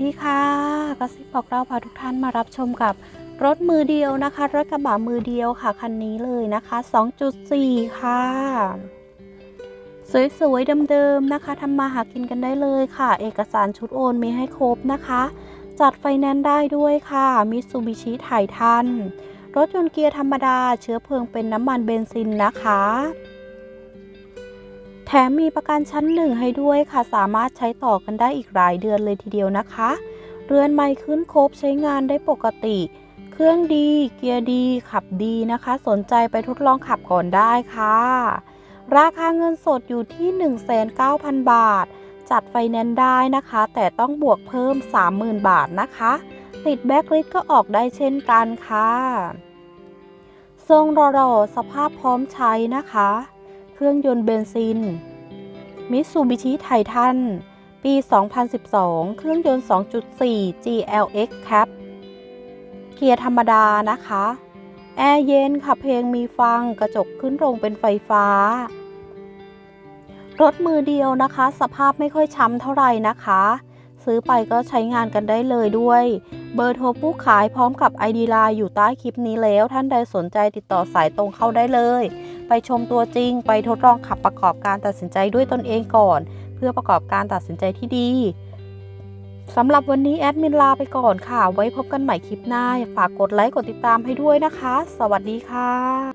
ดีค่ะกระซิบบอกเราพาทุกท่านมารับชมกับรถมือเดียวนะคะ รถกระบะมือเดียวค่ะคันนี้เลยนะคะ 2.4 ค่ะ สวยๆเดิมๆนะคะทำมาหากินกันได้เลยค่ะ เอกสารชุดโอนมีให้ครบนะคะ จัดไฟแนนซ์ได้ด้วยค่ะมิตซูบิชิไททัน รถยนต์เกียร์ธรรมดา เชื้อเพลิงเป็นน้ำมันเบนซินนะคะ แถมมีประกันชั้นหนึ่งให้ด้วยค่ะ สามารถใช้ต่อกันได้อีกหลายเดือนเลยทีเดียวนะคะ เรือนใหม่ขึ้นครบใช้งานได้ปกติ เครื่องดี เกียร์ดี ขับดีนะคะ สนใจไปทดลองขับก่อนได้ค่ะ ราคาเงินสดอยู่ที่ 19,000 บาท จัดไฟแนนซ์ได้นะคะ แต่ต้องบวกเพิ่ม 30,000 บาทนะคะ ติดแบ็คลิสก็ออกได้เช่นกันค่ะ ทรงรอๆสภาพพร้อมใช้นะคะ รื่องยนต์เบนซิน มิตซูบิชิไททัน ปี 2012 เครื่องยนต์ 2.4 GLX Cap เกียร์ธรรมดานะคะ แอร์เย็นค่ะเพลงมีฟัง กระจกขึ้นลงเป็นไฟฟ้า รถมือเดียวนะคะ สภาพไม่ค่อยช้ำเท่าไหร่นะคะ ซื้อไปก็ใช้งานกันได้เลยด้วย เบอร์โทรผู้ขายพร้อมกับ ID ไลน์อยู่ใต้คลิปนี้แล้ว ท่านใดสนใจติดต่อสายตรงเข้าได้เลย ไปชมตัวจริง ไปทดลองขับประกอบการตัดสินใจด้วยตนเองก่อน เพื่อประกอบการตัดสินใจที่ดีสำหรับวันนี้แอดมินลาไปก่อนค่ะ ไว้พบกันใหม่คลิปหน้า ฝากกดไลค์กดติดตามให้ด้วยนะคะ สวัสดีค่ะ